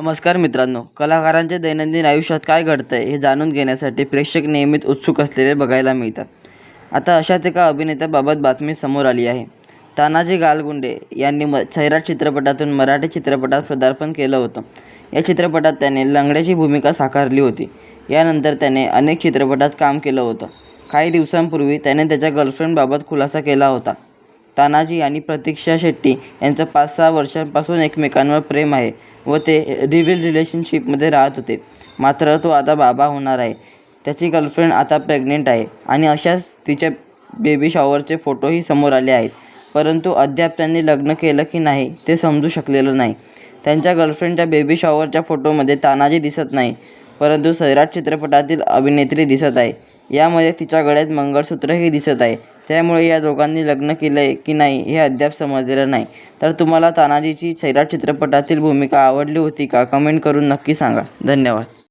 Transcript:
नमस्कार मित्रांनो कलाकारांच्या दैनंदिन आयुष्यात काय घडतं आहे हे जाणून घेण्यासाठी प्रेक्षक नेहमीच उत्सुक असलेले बघायला मिळतात. आता अशाच एका अभिनेत्याबाबत बातमी समोर आली आहे. तानाजी गालगुंडे यांनी म सैराट चित्रपटातून मराठी चित्रपटात पदार्पण केलं होतं. या चित्रपटात त्याने लंगड्याची भूमिका साकारली होती. यानंतर त्याने अनेक चित्रपटात काम केलं होतं. काही दिवसांपूर्वी त्याने त्याच्या गर्लफ्रेंडबाबत खुलासा केला होता. तानाजी आणि प्रतीक्षा शेट्टी यांचं पाच सहा वर्षांपासून एकमेकांवर प्रेम आहे. व ते रिव्हिल रिलेशनशिपमध्ये राहत होते. मात्र तो आता बाबा होणार आहे. त्याची गर्लफ्रेंड आता प्रेग्नेंट आहे आणि अशाच तिच्या बेबी शॉवरचे फोटोही समोर आले आहेत. परंतु अद्याप त्यांनी लग्न केलं की नाही ते समजू शकलेलं नाही. त्यांच्या गर्लफ्रेंडच्या बेबी शॉवरच्या फोटोमध्ये तानाजी दिसत नाही परंतु सैराट चित्रपटातील अभिनेत्री दिसत आहे. यामध्ये तिच्या गळ्यात मंगळसूत्रही दिसत आहे. त्यामुळे या दोघांनी लग्न केलं आहे की नाही हे अद्याप समजलेलं नाही. तर तुम्हाला तानाजीची सैराट चित्रपटातील भूमिका आवडली होती का? कमेंट करून नक्की सांगा. धन्यवाद.